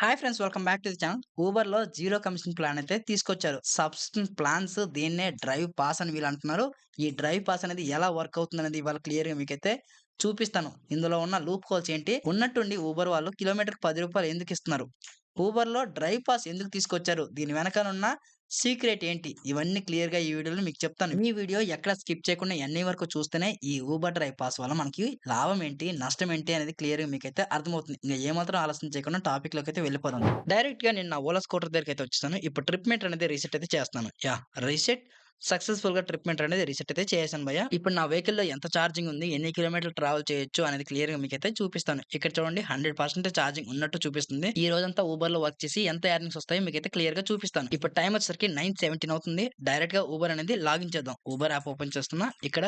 Hi friends welcome back to the channel. ఊబర్లో zero commission plan అయితే తీసుకొచ్చారు. Subscription plans దీన్నే drive pass అని వీళ్ళు అంటున్నారు. ఈ డ్రైవ్ పాస్ అనేది ఎలా వర్క్ అవుతుంది అనేది ఇవాళ క్లియర్గా మీకైతే చూపిస్తాను. ఇందులో ఉన్న లూప్ హోల్స్ ఏంటి? ఉన్నట్టుండి ఊబర్ వాళ్ళు కిలోమీటర్ పది రూపాయలు ఎందుకు ఇస్తున్నారు? ఊబర్లో డ్రైవ్ పాస్ ఎందుకు తీసుకొచ్చారు? దీని వెనకాల ఉన్న సీక్రెట్ ఏంటి? ఇవన్నీ క్లియర్గా ఈ వీడియోలో మీకు చెప్తాను. ఈ వీడియో ఎక్కడ స్కిప్ చేయకుండా ఎన్ని వరకు చూస్తేనే ఈ ఊబర్ డ్రైవ్ పాస్ వల్ల మనకి లాభం ఏంటి? నష్టం ఏంటి? అనేది క్లియర్గా మీకైతే అర్థమవుతుంది. ఇంకా ఏమాత్రం ఆలస్యం చేయకుండా టాపిక్లోకి అయితే వెళ్ళిపోదాం. డైరెక్ట్గా నేను నా ఓలా స్కూటర్ దగ్గరికి అయితే వచ్చేసాను. ఇప్పుడు ట్రిప్ మీటర్ అనేది రీసెట్ అయితే చేస్తాను యా రీసెట్ సక్సెస్ఫుల్గా ట్రిప్మెంట్ అనేది రీసెట్ అయితే చేశాను భయ్య. ఇప్పుడు నా వెహికల్లో ఎంత ఛార్జింగ్ ఉంది ఎన్ని కిలోమీటర్లు ట్రావెల్ చేయొచ్చు అనేది క్లియర్గా మీకైతే చూపిస్తాను. ఇక్కడ చూడండి హండ్రెడ్ పర్సెంట్ ఛార్జింగ్ ఉన్నట్టు చూపిస్తుంది. ఈ రోజంతా ఊబర్లో వర్క్ చేసి ఎంత ఎర్నింగ్స్ వస్తాయో మీకైతే క్లియర్గా చూపిస్తాను. ఇప్పుడు టైం వచ్చేసరికి నైన్ సెవెంటీన్ అవుతుంది. డైరెక్ట్గా ఊబర్ అనేది లాగిన్ చేద్దాం. ఊబర్ యాప్ ఓపెన్ చేస్తున్నా. ఇక్కడ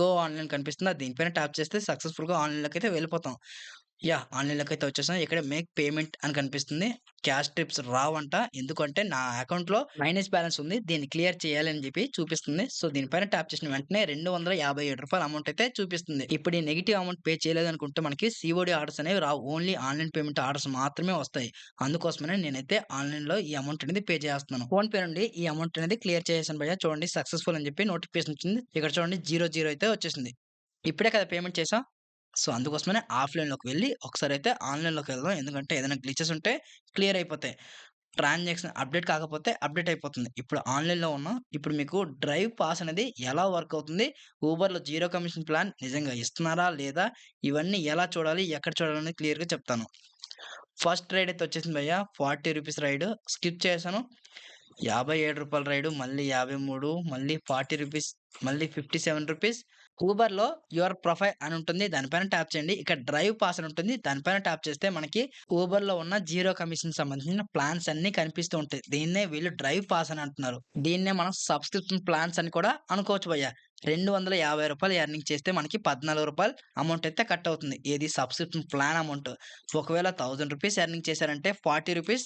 గో ఆన్లైన్ కనిపిస్తుంది. దీనిపైన ట్యాప్ చేస్తే సక్సెస్ఫుల్గా ఆన్లైన్లోకి అయితే వెళ్ళిపోతాం. యా ఆన్లైన్లోకి అయితే వచ్చేసాం ఇక్కడ మేక్ పేమెంట్ అని కనిపిస్తుంది. క్యాష్ ట్రిప్స్ రావంట. ఎందుకంటే నా అకౌంట్లో మైనస్ బ్యాలెన్స్ ఉంది. దీన్ని క్లియర్ చేయాలి అని చెప్పి చూపిస్తుంది. సో దీనిపైన ట్యాప్ చేసిన వెంటనే రెండు వందల యాభై ఏడు రూపాయల అమౌంట్ అయితే చూపిస్తుంది. ఇప్పుడు ఈ నెగిటివ్ అమౌంట్ పే చేయలేదు అనుకుంటే మనకి సిఓడి ఆర్డర్స్ అనేవి రావు. ఓన్లీ ఆన్లైన్ పేమెంట్ ఆర్డర్స్ మాత్రమే వస్తాయి. అందుకోసమనే నేనైతే ఆన్లైన్లో ఈ అమౌంట్ అనేది పే చేస్తున్నాను. ఫోన్ పే నుండి ఈ అమౌంట్ అనేది క్లియర్ చేసాను భయ చూడండి సక్సెస్ఫుల్ అని చెప్పి నోటిఫికేషన్ వచ్చింది. ఇక్కడ చూడండి జీరో జీరో అయితే వచ్చేసింది. ఇప్పుడే కదా పేమెంట్ చేసాం. సో అందుకోసమనే ఆఫ్లైన్లోకి వెళ్ళి ఒకసారి అయితే ఆన్లైన్లోకి వెళ్దాం. ఎందుకంటే ఏదైనా గ్లిచెస్ ఉంటే క్లియర్ అయిపోతాయి. ట్రాన్సాక్షన్ అప్డేట్ కాకపోతే అప్డేట్ అయిపోతుంది. ఇప్పుడు ఆన్లైన్లో ఉన్నాం. ఇప్పుడు మీకు డ్రైవ్ పాస్ అనేది ఎలా వర్క్ అవుతుంది? ఊబర్లో జీరో కమిషన్ ప్లాన్ నిజంగా ఇస్తున్నారా? లేదా? ఇవన్నీ ఎలా చూడాలి? ఎక్కడ చూడాలని క్లియర్గా చెప్తాను. ఫస్ట్ రైడ్ అయితే వచ్చేసింది భయ్య. Forty rupees ride. స్కిప్ చేశాను. యాభై ఏడు రూపాయల రైడు. మళ్ళీ యాభై మూడు. మళ్ళీ ఫార్టీ రూపీస్. మళ్ళీ ఫిఫ్టీ సెవెన్ రూపీస్. ఊబర్లో యువర్ ప్రొఫైల్ అని ఉంటుంది. దానిపైన ట్యాప్ చేయండి. ఇక్కడ డ్రైవ్ పాస్ అని ఉంటుంది. దానిపైన ట్యాప్ చేస్తే మనకి ఊబర్లో ఉన్న జీరో కమిషన్ సంబంధించిన ప్లాన్స్ అన్ని కనిపిస్తూ ఉంటాయి. దీన్నే వీళ్ళు డ్రైవ్ పాస్ అని అంటున్నారు. దీన్నే మనం సబ్స్క్రిప్షన్ ప్లాన్స్ అని కూడా అనుకోవచ్చు భయ్యా. రెండు వందల యాభై రూపాయలు ఎర్నింగ్ చేస్తే మనకి పద్నాలుగు రూపాయలు అమౌంట్ అయితే కట్ అవుతుంది. ఏది సబ్స్క్రిప్షన్ ప్లాన్ అమౌంట్ ఒకవేళ థౌజండ్ రూపీస్ ఎర్నింగ్ చేశారంటే ఫార్టీ రూపీస్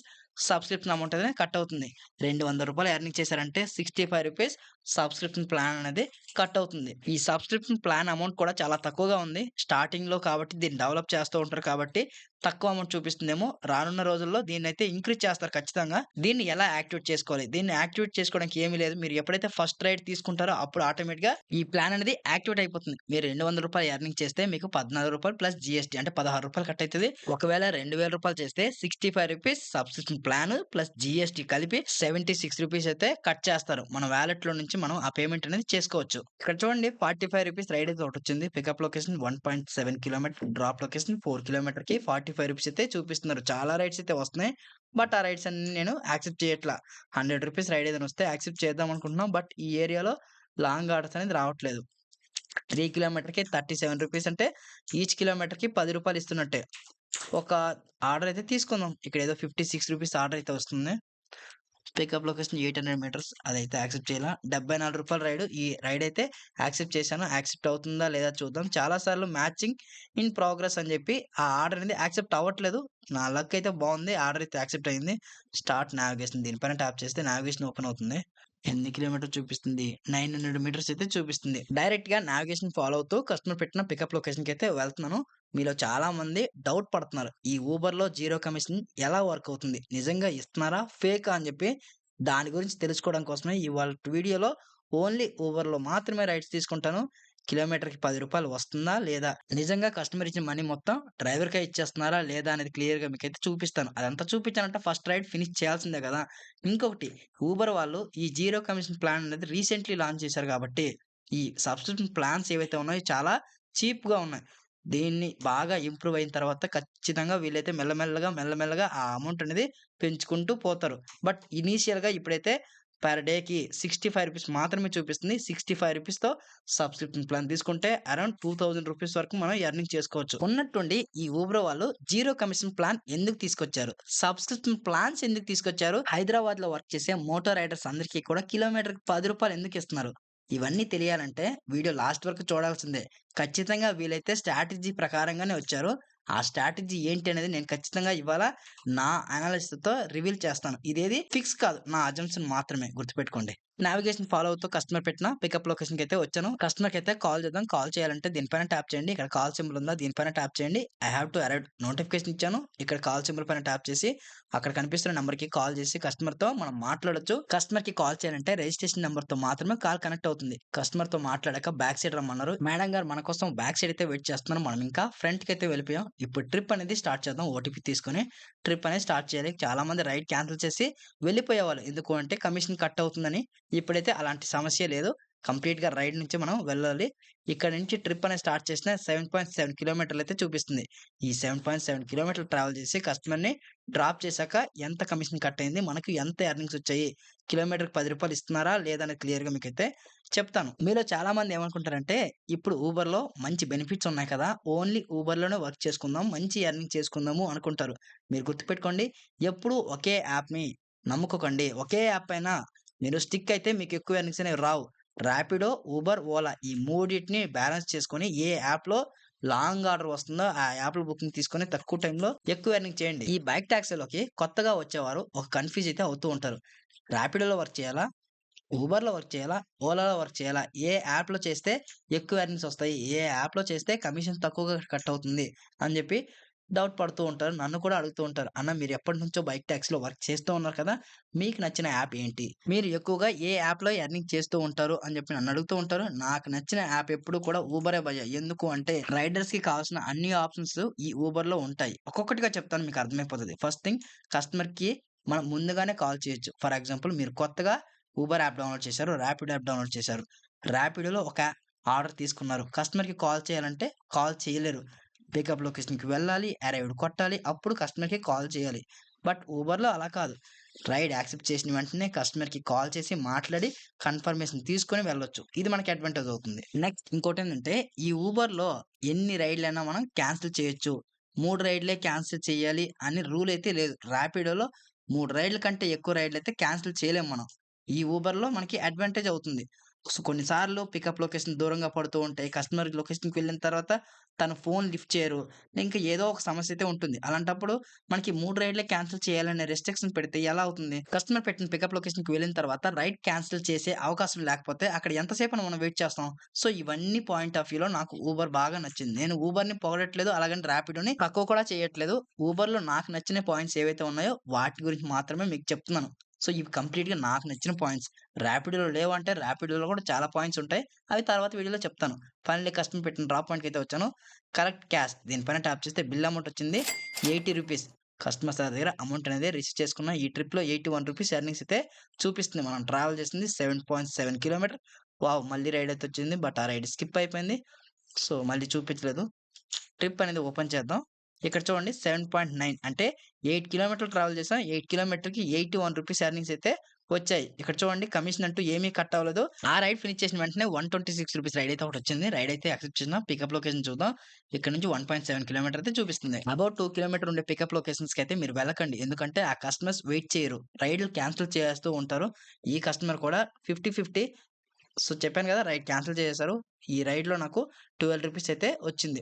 సబ్స్క్రిప్షన్ అమౌంట్ అనేది కట్ అవుతుంది. రెండు వందల రూపాయలు ఎర్నింగ్ చేశారంటే sixty five rupees subscription plan అనేది కట్ అవుతుంది. ఈ సబ్స్క్రిప్షన్ ప్లాన్ అమౌంట్ కూడా చాలా తక్కువగా ఉంది. స్టార్టింగ్లో కాబట్టి దీన్ని డెవలప్ చేస్తూ ఉంటారు కాబట్టి తక్కువ అమౌంట్ చూపిస్తుందేమో. రానున్న రోజుల్లో దీన్ని అయితే ఇంక్రీజ్ చేస్తారు ఖచ్చితంగా. దీన్ని ఎలా యాక్టివేట్ చేసుకోవాలి? దీన్ని యాక్టివేట్ చేసుకోవడానికి ఏమీ లేదు. మీరు ఎప్పుడైతే ఫస్ట్ రైడ్ తీసుకుంటారో అప్పుడు ఆటోమేటిక్గా ఈ ప్లాన్ అనేది యాక్టివేట్ అయిపోతుంది. మీరు రెండు వందల రూపాయలు ఎర్నింగ్ చేస్తే మీకు పద్నాలుగు రూపాయలు ప్లస్ జిఎస్టీ అంటే పదహారు రూపాయలు కట్ అవుతుంది. ఒకవేళ రెండు వేల రూపాయలు చేస్తే sixty five rupees subscription plan plus GST కలిపి సెవెంటీ సిక్స్ రూపీస్ అయితే కట్ చేస్తారు. మన వ్యాలెట్లో నుంచి మనం ఆ పేమెంట్ అనేది చేసుకోవచ్చు. ఇక్కడ చూడండి ఫార్టీ ఫైవ్ రూపీస్ రైడ్ అయితే ఒకటి వచ్చింది. Pickup location one point seven kilometre drop location four కిలోమీటర్కి ఫార్టీ ఫైవ్ రూపీస్ అయితే చూపిస్తున్నారు. చాలా రైడ్స్ అయితే వస్తున్నాయి బట్ ఆ రైడ్స్ అన్ని నేను యాక్సెప్ట్ చేయట్లా. హండ్రెడ్ రూపీస్ రైడ్ ఏదైనా వస్తే యాక్సెప్ట్ చేద్దాం అనుకుంటున్నాం బట్ ఈ ఏరియాలో లాంగ్ ఆర్డర్స్ అనేది రావట్లేదు. త్రీ కిలోమీటర్కి థర్టీ సెవెన్ రూపీస్ అంటే ఈచ్ కిలోమీటర్కి పది రూపాయలు ఇస్తున్నట్టే. ఒక ఆర్డర్ అయితే తీసుకుందాం. ఇక్కడ ఏదో ఫిఫ్టీ సిక్స్ రూపీస్ ఆర్డర్ అయితే వస్తుంది. Pickup location eight hundred metres అదైతే యాక్సెప్ట్ చేయాలా? డెబ్బై నాలుగు రూపాయల రైడ్ ఈ రైడ్ అయితే యాక్సెప్ట్ చేశాను. యాక్సెప్ట్ అవుతుందా లేదా చూద్దాం. చాలాసార్లు మ్యాచింగ్ ఇన్ ప్రోగ్రెస్ అని చెప్పి ఆ ఆర్డర్ అనేది యాక్సెప్ట్ అవ్వట్లేదు. నా లక్ అయితే బాగుంది. ఆర్డర్ అయితే యాక్సెప్ట్ అయింది. స్టార్ట్ నావిగేషన్ దీనిపైన ట్యాప్ చేస్తే నావిగేషన్ ఓపెన్ అవుతుంది. ఎన్ని కిలోమీటర్ చూపిస్తుంది? నైన్ హండ్రెడ్ మీటర్స్ అయితే చూపిస్తుంది. డైరెక్ట్గా నావిగేషన్ ఫాలో అవుతూ కస్టమర్ పెట్టిన పికప్ లొకేషన్కి అయితే వెళ్తున్నాను. మీలో చాలా మంది డౌట్ పడుతున్నారు. ఈ ఊబర్లో జీరో కమిషన్ ఎలా వర్క్ అవుతుంది? నిజంగా ఇస్తున్నారా? ఫేక్ అని చెప్పి దాని గురించి తెలుసుకోవడం కోసమే ఇవాళ వీడియోలో ఓన్లీ ఊబర్లో మాత్రమే రైడ్స్ తీసుకుంటాను. కిలోమీటర్కి పది రూపాయలు వస్తుందా? లేదా నిజంగా కస్టమర్ ఇచ్చిన మనీ మొత్తం డ్రైవర్కే ఇచ్చేస్తున్నారా? లేదా అనేది క్లియర్గా మీకైతే చూపిస్తాను. అదంతా చూపించానంటే ఫస్ట్ రైడ్ ఫినిష్ చేయాల్సిందే కదా! ఇంకొకటి ఊబర్ వాళ్ళు ఈ జీరో కమిషన్ ప్లాన్ అనేది రీసెంట్లీ లాంచ్ చేశారు కాబట్టి ఈ సబ్స్క్రిప్షన్ ప్లాన్స్ ఏవైతే ఉన్నాయో చాలా చీప్గా ఉన్నాయి. దీన్ని బాగా ఇంప్రూవ్ అయిన తర్వాత ఖచ్చితంగా వీళ్ళైతే మెల్లమెల్లగా మెల్లమెల్లగా ఆ అమౌంట్ అనేది పెంచుకుంటూ పోతారు. బట్ ఇనీషియల్గా ఇప్పుడైతే పర్ డేకి సిక్స్టీ ఫైవ్ రూపీస్ మాత్రమే చూపిస్తుంది. సిక్స్టీ ఫైవ్ రూపీస్తో సబ్స్క్రిప్షన్ ప్లాన్ తీసుకుంటే అరౌండ్ టూ థౌజండ్ రూపీస్ వరకు మనం ఎర్నింగ్ చేసుకోవచ్చు. ఉన్నట్టుండి ఈ ఊబర్ వాళ్ళు జీరో కమిషన్ ప్లాన్ ఎందుకు తీసుకొచ్చారు? సబ్స్క్రిప్షన్ ప్లాన్స్ ఎందుకు తీసుకొచ్చారు? హైదరాబాద్లో వర్క్ చేసే మోటార్ రైడర్స్ అందరికీ కూడా కిలోమీటర్ పది రూపాయలు ఎందుకు ఇస్తున్నారు? ఇవన్నీ తెలియాలంటే వీడియో లాస్ట్ వరకు చూడాల్సిందే. ఖచ్చితంగా వీలైతే స్ట్రాటజీ ప్రకారంగానే వచ్చారు. ఆ స్ట్రాటజీ ఏంటి అనేది నేను ఖచ్చితంగా ఇవాళ నా అనాలిసిస్తో రివీల్ చేస్తాను. ఇదేది ఫిక్స్ కాదు. నా అజంప్షన్ మాత్రమే గుర్తుపెట్టుకోండి. నావిగేషన్ ఫాలో అవుతూ కస్టమర్ పెట్టిన పికప్ లొకేషన్‌కి అయితే వచ్చాను. కస్టమర్‌కి అయితే కాల్ చేద్దాం. కాల్ చేయాలంటే దీనిపైన ట్యాప్ చేయండి. ఇక్కడ కాల్ సింబల్ ఉందా దీనిపైన ట్యాప్ చేయండి. I have to arrive notification ఇచ్చాను. ఇక్కడ కాల్ సింబల్ పైన ట్యాప్ చేసి అక్కడ కనిపిస్తున్న నంబర్‌కి కాల్ చేసి కస్టమర్‌తో మనం మాట్లాడొచ్చు. కస్టమర్‌కి కాల్ చేయాలంటే రిజిస్ట్రేషన్ నెంబర్తో మాత్రమే కాల్ కనెక్ట్ అవుతుంది. కస్టమర్‌తో మాట్లాడాక బ్యాక్ సైడ్ రమ్మన్నారు. మేడం గారు మన కోసం బ్యాక్ సైడ్ అయితే వెయిట్ చేస్తున్నారు. మనం ఇంకా ఫ్రంట్‌కి అయితే వెళ్ళిపోయాం. ఇప్పుడు ట్రిప్ అనేది స్టార్ట్ చేద్దాం. ఓటీపీ తీసుకొని ట్రిప్ అనేది స్టార్ట్ చేయాలి. చాలామంది రైడ్ క్యాన్సిల్ చేసి వెళ్ళిపోయేవాళ్ళు. ఎందుకు అంటే కమిషన్ కట్ అవుతుందని. ఇప్పుడైతే అలాంటి సమస్య లేదు. కంప్లీట్‌గా రైడ్ నుంచి మనం వెళ్ళాలి. ఇక్కడ నుంచి ట్రిప్ అనేది స్టార్ట్ చేసిన 7.7 కిలోమీటర్లు అయితే చూపిస్తుంది. ఈ 7.7 కిలోమీటర్లు ట్రావెల్ చేసి కస్టమర్‌ని డ్రాప్ చేశాక ఎంత కమిషన్ కట్ అయింది? మనకు ఎంత ఎర్నింగ్స్ వచ్చాయి? కిలోమీటర్‌కి పది రూపాయలు ఇస్తున్నారా? లేదా? క్లియర్గా క్లియర్‌గా అయితే చెప్తాను. మీలో చాలామంది ఏమనుకుంటారంటే ఇప్పుడు ఊబర్‌లో మంచి బెనిఫిట్స్ ఉన్నాయి కదా! ఓన్లీ ఊబర్‌లోనే వర్క్ చేసుకుందాం. మంచి ఎర్నింగ్ చేసుకుందాము అనుకుంటారు. మీరు గుర్తుపెట్టుకోండి. ఎప్పుడు ఒకే యాప్‌ని నమ్ముకోకండి. ఒకే యాప్ పైన మీరు స్టిక్ అయితే మీకు ఎక్కువ ఎర్నింగ్స్ అనేవి రావు. ర్యాపిడో, ఊబర్, ఓలా ఈ మూడింటిని బ్యాలెన్స్ చేసుకొని ఏ యాప్‌లో లాంగ్ ఆర్డర్ వస్తుందో ఆ యాప్‌లో బుకింగ్ తీసుకొని తక్కువ టైంలో ఎక్కువ ఎర్నింగ్ చేయండి. ఈ బైక్ ట్యాక్సీలోకి కొత్తగా వచ్చేవారు ఒక కన్‌ఫ్యూజ్ అయితే అవుతూ ఉంటారు. ర్యాపిడోలో వర్క్ చేయాలా? ఊబర్‌లో వర్క్ చేయాలా? ఓలాలో వర్క్ చేయాలా? ఏ యాప్‌లో చేస్తే ఎక్కువ ఎర్నింగ్స్ వస్తాయి? ఏ యాప్‌లో చేస్తే కమిషన్ తక్కువగా కట్ అవుతుంది? అని చెప్పి డౌట్ పడుతూ ఉంటారు. నన్ను కూడా అడుగుతూ ఉంటారు. అన్న మీరు ఎప్పటి నుంచో బైక్ టాక్సీలో వర్క్ చేస్తూ ఉన్నారు కదా! మీకు నచ్చిన యాప్ ఏంటి? మీరు ఎక్కువగా ఏ యాప్‌లో ఎర్నింగ్ చేస్తూ ఉంటారు? అని చెప్పి నన్ను అడుగుతూ ఉంటారు. నాకు నచ్చిన యాప్ ఎప్పుడు కూడా ఊబరే భయ ఎందుకు అంటే రైడర్స్‌కి కావాల్సిన అన్ని ఆప్షన్స్ ఈ ఊబర్‌లో ఉంటాయి. ఒక్కొక్కటిగా చెప్తాను మీకు అర్థమైపోతుంది ఫస్ట్ థింగ్ కస్టమర్‌కి మనం ముందుగానే కాల్ చేయొచ్చు. ఫర్ ఎగ్జాంపుల్ మీరు కొత్తగా ఊబర్ యాప్ డౌన్‌లోడ్ చేశారు. ర్యాపిడ్ యాప్ డౌన్‌లోడ్ చేశారు. ర్యాపిడోలో ఒక ఆర్డర్ తీసుకున్నారు. కస్టమర్‌కి కాల్ చేయాలంటే కాల్ చేయలేరు. పికప్ లొకేషన్‌కి వెళ్ళాలి. అరైవ్డ్ కొట్టాలి. అప్పుడు కస్టమర్‌కి కాల్ చేయాలి. బట్ ఊబర్‌లో అలా కాదు. రైడ్ యాక్సెప్ట్ చేసిన వెంటనే కస్టమర్‌కి కాల్ చేసి మాట్లాడి కన్ఫర్మేషన్ తీసుకొని వెళ్ళొచ్చు. ఇది మనకి అడ్వాంటేజ్ అవుతుంది. నెక్స్ట్ ఇంకోటి ఏంటంటే ఈ ఊబర్‌లో ఎన్ని రైడ్‌లైనా మనం క్యాన్సిల్ చేయొచ్చు. మూడు రైడ్‌లే క్యాన్సిల్ చేయాలి అని రూల్ అయితే లేదు. ర్యాపిడోలో మూడు రైడ్‌ల కంటే ఎక్కువ రైడ్లు అయితే క్యాన్సిల్ చేయలేము మనం. ఈ ఊబర్‌లో మనకి అడ్వాంటేజ్ అవుతుంది. కొన్నిసార్లు పికప్ లొకేషన్ దూరంగా పడుతూ ఉంటాయి. కస్టమర్ లొకేషన్‌కి వెళ్ళిన తర్వాత తను ఫోన్ లిఫ్ట్ చేయరు. ఇంకా ఏదో ఒక సమస్య అయితే ఉంటుంది. అలాంటప్పుడు మనకి మూడు రైడ్‌లే క్యాన్సిల్ చేయాలనే రెస్ట్రిక్షన్ పెడితే ఎలా అవుతుంది? కస్టమర్ పెట్టిన పికప్ లొకేషన్‌కి వెళ్ళిన తర్వాత రైడ్ క్యాన్సిల్ చేసే అవకాశం లేకపోతే అక్కడ ఎంతసేపు మనం వెయిట్ చేస్తాం? సో, ఇవన్నీ పాయింట్ ఆఫ్ వ్యూలో నాకు ఊబర్ బాగా నచ్చింది. నేను ఊబర్‌ని పొగడట్లేదు. అలాగని ర్యాపిడోని తక్కువ కూడా చేయట్లేదు. ఊబర్‌లో నాకు నచ్చిన పాయింట్స్ ఏవైతే ఉన్నాయో వాటి గురించి మాత్రమే మీకు చెప్తున్నాను. సో, ఇవి కంప్లీట్‌గా నాకు నచ్చిన పాయింట్స్. ర్యాపిడోలో లేవంటే ర్యాపిడోలో కూడా చాలా పాయింట్స్ ఉంటాయి. అవి తర్వాత వీడియోలో చెప్తాను. ఫైనల్లీ కస్టమర్ పెట్టిన డ్రాప్ పాయింట్‌కి అయితే వచ్చాను. కరెక్ట్ క్యాష్ దీనిపైన ట్యాప్ చేస్తే బిల్ అమౌంట్ వచ్చింది ఎయిటీ రూపీస్ కస్టమర్ సార్ దగ్గర అమౌంట్ అనేది రిసీవ్ చేసుకున్నా ఈ ట్రిప్‌లో ఎయిటీ వన్ రూపీస్ ఎర్నింగ్స్ అయితే చూపిస్తుంది. మనం ట్రావెల్ చేసింది 7.7 కిలోమీటర్. వావ్! మళ్ళీ రైడ్ అయితే వచ్చింది. బట్ ఆ రైడ్ స్కిప్ అయిపోయింది. సో, మళ్ళీ చూపించలేదు. ట్రిప్ అనేది ఓపెన్ చేద్దాం. ఇక్కడ చూడండి 7.9 అంటే ఎయిట్ కిలోమీటర్లు ట్రావెల్ చేసాం. ఎయిట్ కిలోమీటర్‌కి ఎయిటీ వన్ రూపీస్ ఎర్నింగ్స్ అయితే వచ్చాయి. ఇక్కడ చూడండి కమిషన్ అంటూ ఏమీ కట్ అవ్వలేదు. ఆ రైడ్ ఫినిష్ చేసిన వెంటనే one twenty six rupees ride అయితే ఒకటి వచ్చింది రైడ్ అయితే యాక్సెప్ట్ చేసిన. పికప్ లొకేషన్ చూద్దాం. ఇక్కడ నుంచి 1.7 కిలోమీటర్ అయితే చూపిస్తుంది. అబౌట్ టూ కిలోమీటర్ ఉండే పికప్ లొకేషన్స్‌కి అయితే మీరు వెళ్ళకండి. ఎందుకంటే ఆ కస్టమర్స్ వెయిట్ చేయరు. రైడ్‌లు క్యాన్సిల్ చేస్తూ ఉంటారు. ఈ కస్టమర్ కూడా 50, 50 సో, చెప్పాను కదా! రైడ్ క్యాన్సిల్ చేసేసారు. ఈ రైడ్‌లో నాకు ట్వెల్వ్ రూపీస్ అయితే వచ్చింది.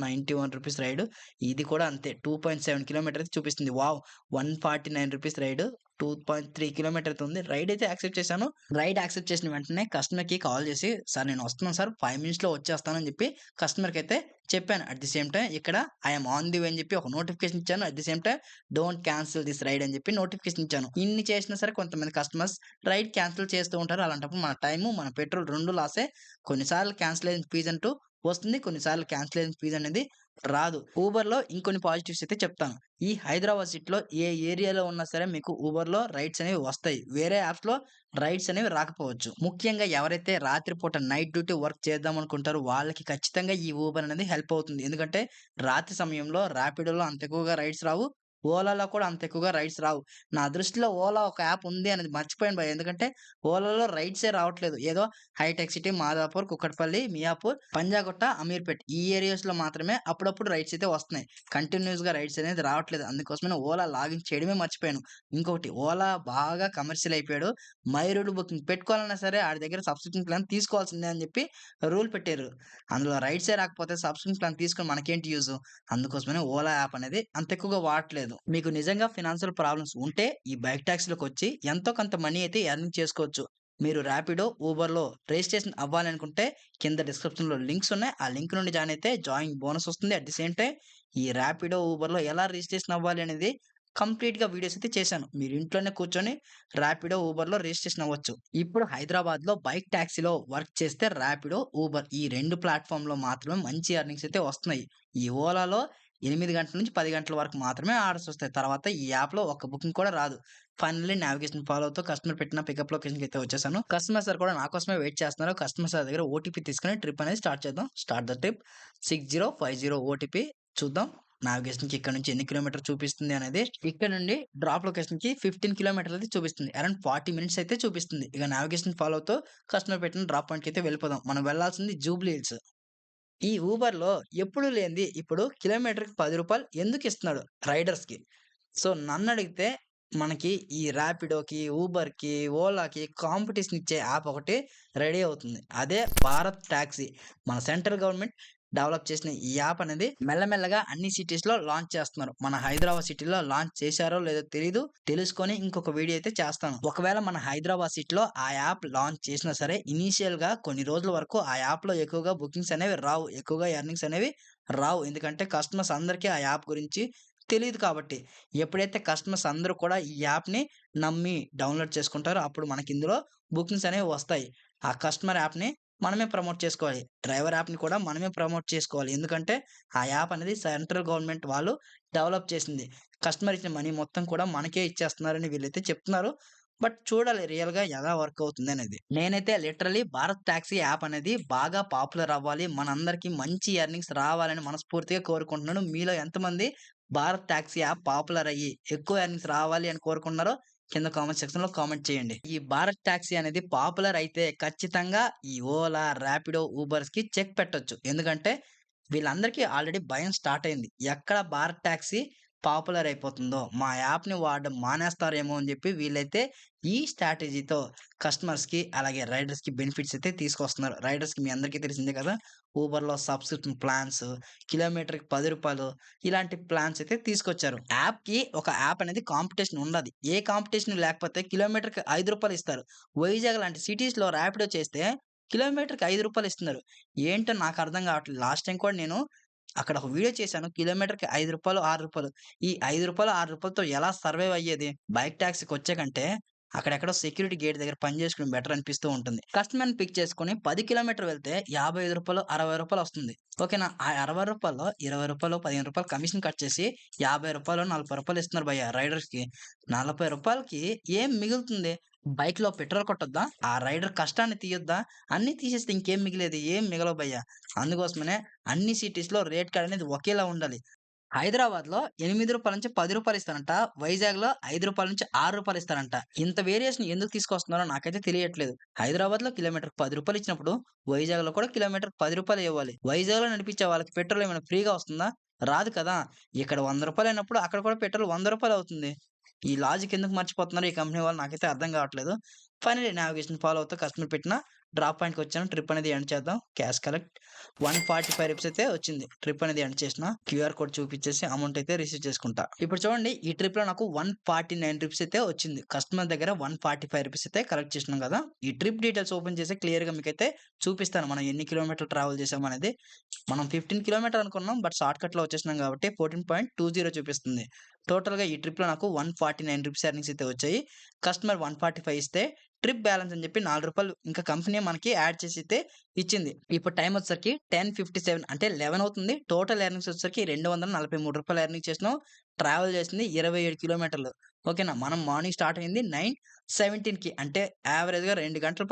Ninety one rupees ride. ఇది కూడా అంతే. టూ పాయింట్ సెవెన్ కిలోమీటర్స్ చూపిస్తుంది. Wow! One forty nine rupees ride. 2.3 kilometre అయితే ఉంది. రైడ్ అయితే యాక్సెప్ట్ చేశాను. రైడ్ యాక్సెప్ట్ చేసిన వెంటనే కస్టమర్‌కి కాల్ చేసి సార్ నేను వస్తున్నాను సార్ ఫైవ్ మినిట్స్‌లో వచ్చేస్తాను అని చెప్పి కస్టమర్‌కి అయితే చెప్పాను. అట్ ది సేమ్ టైం ఇక్కడ ఐఎమ్ ఆన్ ది వే అని చెప్పి ఒక నోటిఫికేషన్ ఇచ్చాను. At the same time don't cancel this ride అని చెప్పి నోటిఫికేషన్ ఇచ్చాను. ఇన్ని చేసినా సరే కొంతమంది కస్టమర్స్ రైడ్ క్యాన్సిల్ చేస్తూ ఉంటారు. అలాంటప్పుడు మన టైము, మన పెట్రోల్ రెండు లాసే. కొన్నిసార్లు క్యాన్సిలేషన్ ఫీజ్ అంటూ వస్తుంది. కొన్నిసార్లు క్యాన్సిలేషన్ ఫీజ్ అనేది రాదు. ఊబర్‌లో ఇంకొన్ని పాజిటివ్స్ అయితే చెప్తాను. ఈ హైదరాబాద్ సిటీలో ఏ ఏరియాలో ఉన్నా సరే మీకు ఊబర్‌లో రైడ్స్ అనేవి వస్తాయి. వేరే యాప్స్‌లో రైడ్స్ అనేవి రాకపోవచ్చు. ముఖ్యంగా ఎవరైతే రాత్రిపూట నైట్ డ్యూటీ వర్క్ చేద్దాం అనుకుంటారో వాళ్ళకి ఖచ్చితంగా ఈ ఊబర్ అనేది హెల్ప్ అవుతుంది. ఎందుకంటే రాత్రి సమయంలో ర్యాపిడోలో అంత ఎక్కువగా రైడ్స్ రావు. ఓలాలో కూడా అంత ఎక్కువగా రైడ్స్ రావు. నా దృష్టిలో ఓలా ఒక యాప్ ఉంది అనేది మర్చిపోయాను భయ ఎందుకంటే ఓలాలో రైడ్సే రావట్లేదు. ఏదో హైటెక్ సిటీ, మాదాపూర్, కుక్కట్పల్లి, మియాపూర్, పంజాగుట్ట, అమీర్పేట్ ఈ ఏరియాస్‌లో మాత్రమే అప్పుడప్పుడు రైడ్స్ అయితే వస్తున్నాయి. కంటిన్యూస్గా రైడ్స్ అనేది రావట్లేదు. అందుకోసమే ఓలా లాగిన్ చేయడమే మర్చిపోయాను. ఇంకొకటి ఓలా బాగా కమర్షియల్ అయిపోయాడు. మై రూట్ బుకింగ్ పెట్టుకోవాలన్నా సరే ఆడి దగ్గర సబ్స్క్రిప్షన్ ప్లాన్ తీసుకోవాల్సిందే అని చెప్పి రూల్ పెట్టారు. అందులో రైడ్సే రాకపోతే సబ్స్క్రిప్షన్ ప్లాన్ తీసుకొని మనకేంటి యూజ్ అందుకోసమనే ఓలా యాప్ అనేది అంత ఎక్కువగా వాడట్లేదు. మీకు నిజంగా ఫినాన్షియల్ ప్రాబ్లమ్స్ ఉంటే ఈ బైక్ టాక్సీలోకొచ్చి ఎంతో కొంత మనీ అయితే ఎర్నింగ్ చేసుకోవచ్చు. మీరు ర్యాపిడో, ఊబర్‌లో రిజిస్ట్రేషన్ అవ్వాలనుకుంటే కింద డిస్క్రిప్షన్‌లో లింక్స్ ఉన్నాయి. ఆ లింక్ నుండి జాయిన్ అయితే జాయిన్ బోనస్ వస్తుంది. అట్ ది సేమ్ టైం ఈ ర్యాపిడో, ఊబర్‌లో ఎలా రిజిస్ట్రేషన్ అవ్వాలి అనేది కంప్లీట్‌గా వీడియోస్ అయితే చేశాను. మీరు ఇంట్లోనే కూర్చొని ర్యాపిడో, ఊబర్‌లో రిజిస్ట్రేషన్ అవ్వచ్చు. ఇప్పుడు హైదరాబాద్‌లో బైక్ టాక్సీలో వర్క్ చేస్తే ర్యాపిడో, ఊబర్ ఈ రెండు ప్లాట్ఫామ్లో మాత్రమే మంచి ఎర్నింగ్స్ అయితే వస్తున్నాయి. ఈ ఓలాలో ఎనిమిది గంటల నుంచి పది గంటల వరకు మాత్రమే ఆర్డర్స్ వస్తాయి. తర్వాత ఈ యాప్‌లో ఒక్క బుకింగ్ కూడా రాదు. ఫైనల్లీ నావిగేషన్ ఫాలో అవుతూ కస్టమర్ పెట్టిన పికప్ లొకేషన్‌కి అయితే వచ్చేసాను. కస్టమర్ సార్ కూడా నా కోసమే వెయిట్ చేస్తున్నారు. కస్టమర్ సార్ దగ్గర ఓటీపీ తీసుకొని ట్రిప్ అనేది స్టార్ట్ చేద్దాం. స్టార్ట్ ద ట్రిప్ 6050 ఓటీపీ చూద్దాం. నావిగేషన్‌కి ఇక్కడ నుంచి ఎన్ని కిలోమీటర్ చూపిస్తుంది అనేది. ఇక్కడ నుండి డ్రాప్ లొకేషన్‌కి ఫిఫ్టీన్ కిలోమీటర్ అయితే చూపిస్తుంది. అరౌండ్ 40 మినిట్స్ అయితే చూపిస్తుంది. ఇక నావిగేషన్ ఫాలో అవుతూ కస్టమర్ పెట్టిన డ్రాప్ పాయింట్‌కి అయితే వెళ్ళిపోదాం. మనం వెళ్ళాల్సింది జూబ్లీ హిల్స్. ఈ ఊబర్‌లో ఎప్పుడు లేనిది ఇప్పుడు కిలోమీటర్‌కి పది రూపాయలు ఎందుకు ఇస్తున్నాడు రైడర్స్‌కి. సో నన్ను అడిగితే మనకి ఈ ర్యాపిడోకి, ఊబర్‌కి, ఓలాకి కాంపిటీషన్ ఇచ్చే యాప్ ఒకటి రెడీ అవుతుంది. అదే భారత్ ట్యాక్సీ మన సెంట్రల్ గవర్నమెంట్ డెవలప్ చేసిన ఈ యాప్ అనేది మెల్లమెల్లగా అన్ని సిటీస్‌లో లాంచ్ చేస్తున్నారు. మన హైదరాబాద్ సిటీలో లాంచ్ చేశారో లేదో తెలీదు. తెలుసుకొని ఇంకొక వీడియో అయితే చేస్తాను. ఒకవేళ మన హైదరాబాద్ సిటీలో ఆ యాప్ లాంచ్ చేసినా సరే ఇనీషియల్‌గా కొన్ని రోజుల వరకు ఆ యాప్‌లో ఎక్కువగా బుకింగ్స్ అనేవి రావు. ఎక్కువగా ఎర్నింగ్స్ అనేవి రావు. ఎందుకంటే కస్టమర్స్ అందరికీ ఆ యాప్ గురించి తెలియదు కాబట్టి. ఎప్పుడైతే కస్టమర్స్ అందరూ కూడా ఈ యాప్‌ని నమ్మి డౌన్‌లోడ్ చేసుకుంటారో అప్పుడు మనకి ఇందులో బుకింగ్స్ అనేవి వస్తాయి. ఆ కస్టమర్ యాప్‌ని మనమే ప్రమోట్ చేసుకోవాలి. డ్రైవర్ యాప్‌ని కూడా మనమే ప్రమోట్ చేసుకోవాలి. ఎందుకంటే ఆ యాప్ అనేది సెంట్రల్ గవర్నమెంట్ వాళ్ళు డెవలప్ చేసింది. కస్టమర్ ఇచ్చిన మనీ మొత్తం కూడా మనకే ఇచ్చేస్తున్నారని వీళ్ళైతే చెప్తున్నారు. బట్ చూడాలి రియల్‌గా ఎలా వర్క్ అవుతుంది అనేది. నేనైతే లిటరలీ భారత్ టాక్సీ యాప్ అనేది బాగా పాపులర్ అవ్వాలి. మనందరికీ మంచి ఎర్నింగ్స్ రావాలని మనస్ఫూర్తిగా కోరుకుంటున్నాను. మీలో ఎంతమంది భారత్ టాక్సీ యాప్ పాపులర్ అయ్యి ఎక్కువ ఎర్నింగ్స్ రావాలి అని కోరుకుంటున్నారో కింద కామెంట్ సెక్షన్లో కామెంట్ చేయండి. ఈ భారత్ టాక్సీ అనేది పాపులర్ అయితే ఖచ్చితంగా ఈ ఓలా, ర్యాపిడో, ఊబర్స్కి చెక్ పెట్టొచ్చు. ఎందుకంటే వీళ్ళందరికీ ఆల్రెడీ భయం స్టార్ట్ అయింది. ఎక్కడ భారత్ టాక్సీ పాపులర్ అయిపోతుందో, మా యాప్‌ని వాడడం మానేస్తారేమో అని చెప్పి వీళ్ళైతే ఈ స్ట్రాటజీతో కస్టమర్స్‌కి అలాగే రైడర్స్‌కి బెనిఫిట్స్ అయితే తీసుకొస్తున్నారు. రైడర్స్‌కి మీ అందరికీ తెలిసిందే కదా! ఊబర్‌లో సబ్స్క్రిప్షన్ ప్లాన్స్, కిలోమీటర్‌కి పది రూపాయలు ఇలాంటి ప్లాన్స్ అయితే తీసుకొచ్చారు. యాప్‌కి ఒక యాప్ అనేది కాంపిటీషన్ ఉండదు ఏ కాంపిటీషన్ లేకపోతే కిలోమీటర్‌కి ఐదు రూపాయలు ఇస్తారు. వైజాగ్ లాంటి సిటీస్‌లో ర్యాపిడో చేస్తే కిలోమీటర్‌కి ఐదు రూపాయలు ఇస్తున్నారు. ఏంటో నాకు అర్థం కావట్లేదు. లాస్ట్ టైం కూడా నేను అక్కడ ఒక వీడియో చేశాను. కిలోమీటర్‌కి ఐదు రూపాయలు ఆరు రూపాయలు ఈ ఐదు రూపాయలు ఆరు రూపాయలతో ఎలా సర్వైవ్ అయ్యేది? బైక్ టాక్సీకి వచ్చే కంటే అక్కడెక్కడో సెక్యూరిటీ గేట్ దగ్గర పని చేసుకోవడం బెటర్ అనిపిస్తూ ఉంటుంది. కస్టమర్‌ని పిక్ చేసుకుని పది కిలోమీటర్ వెళ్తే యాభై ఐదు రూపాయలు అరవై రూపాయలు వస్తుంది. ఓకేనా? ఆ అరవై రూపాయలు ఇరవై రూపాయలు పదిహేను రూపాయలు కమిషన్ కట్ చేసి యాభై రూపాయలు నలభై రూపాయలు ఇస్తున్నారు భయ్యా రైడర్స్‌కి. నలభై రూపాయలకి ఏం మిగులుతుంది? బైక్‌లో పెట్రోల్ కొట్టొద్దా? ఆ రైడర్ కష్టాన్ని తీయొద్దా? అన్ని తీసేస్తే ఇంకేం మిగిలేదు ఏం మిగలవు భయ్యా. అందుకోసమనే అన్ని సిటీస్‌లో రేట్ కార్డ్ అనేది ఒకేలా ఉండాలి. హైదరాబాద్‌లో ఎనిమిది రూపాయల నుంచి పది రూపాయలు ఇస్తారంట. వైజాగ్‌లో ఐదు రూపాయల నుంచి ఆరు రూపాయలు ఇస్తారంట. ఇంత వేరియేషన్ ఎందుకు తీసుకొస్తున్నారో నాకైతే తెలియట్లేదు. హైదరాబాద్‌లో కిలోమీటర్ పది రూపాయలు ఇచ్చినప్పుడు వైజాగ్‌లో కూడా కిలోమీటర్ పది రూపాయలు ఇవ్వాలి. వైజాగ్‌లో నడిపించే వాళ్ళకి పెట్రోల్ ఏమైనా ఫ్రీగా వస్తుందా? రాదు కదా! ఇక్కడ వంద రూపాయలు అయినప్పుడు అక్కడ కూడా పెట్రోల్ వంద రూపాయలు అవుతుంది. ఈ లాజిక్ ఎందుకు మర్చిపోతున్నారో ఈ కంపెనీ వాళ్ళు నాకైతే అర్థం కావట్లేదు. ఫైనల్లీ నావిగేషన్ ఫాలో అవుతూ కస్టమర్ పెట్టిన డ్రాప్ పాయింట్‌కి వచ్చాను. ట్రిప్ అనేది ఎండ్ చేద్దాం. క్యాష్ కలెక్ట్ 145 రూపీస్ అయితే వచ్చింది. ట్రిప్ అనేది ఎండ్ చేసిన. క్యూఆర్ కోడ్ చూపించేసి అమౌంట్ అయితే రిసీవ్ చేసుకుంటా. ఇప్పుడు చూడండి ఈ ట్రిప్‌లో నాకు 149 రూపీస్ అయితే వచ్చింది. కస్టమర్ దగ్గర 145 రూపీస్ అయితే కలెక్ట్ చేసినాం కదా! ఈ ట్రిప్ డీటెయిల్స్ ఓపెన్ చేసి క్లియర్‌గా మీకు అయితే చూపిస్తాను. మనం ఎన్ని కిలోమీటర్లు ట్రావెల్ చేసాం అనేది. మనం 15 కిలోమీటర్ అనుకున్నాం. బట్ షార్ట్‌కట్‌లో వచ్చేసినాం కాబట్టి 14.20 చూపిస్తుంది. టోటల్‌గా ఈ ట్రిప్‌లో నాకు 149 రూపీస్ ఎర్నింగ్స్ అయితే వచ్చాయి. కస్టమర్ 145 ఇస్తే ట్రిప్ బ్యాలెన్స్ అని చెప్పి నాలుగు రూపాయలు ఇంకా కంపెనీ మనకి యాడ్ చేసి అయితే ఇచ్చింది. ఇప్పుడు టైం వచ్చేసరికి 10:57 అంటే 11 అవుతుంది. టోటల్ ఎర్నింగ్స్ వచ్చేసరికి రెండు వందల నలభై మూడు రూపాయలు ఎర్నింగ్ చేసినాం. ట్రావెల్ చేసింది 27 కిలోమీటర్లు. ఓకేనా? మనం మార్నింగ్ స్టార్ట్ అయింది 9:17కి అంటే యావరేజ్‌గా రెండు గంటలు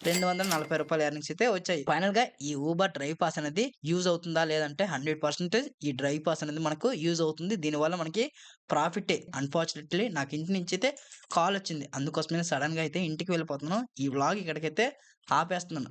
రెండు వందల నలభై 240 ఎర్నింగ్స్ అయితే వచ్చాయి. ఫైనల్‌గా ఈ ఊబర్ డ్రైవ్ పాస్ అనేది యూజ్ అవుతుందా? లేదంటే 100% ఈ డ్రైవ్ పాస్ అనేది మనకు యూజ్ అవుతుంది. దీనివల్ల మనకి ప్రాఫిటే అన్‌ఫార్చునేట్‌లీ నాకు ఇంటి నుంచి అయితే కాల్ వచ్చింది. అందుకోసమే సడన్గా అయితే ఇంటికి వెళ్ళిపోతున్నాను. ఈ వ్లాగ్ ఇక్కడికైతే ఆపేస్తున్నాను.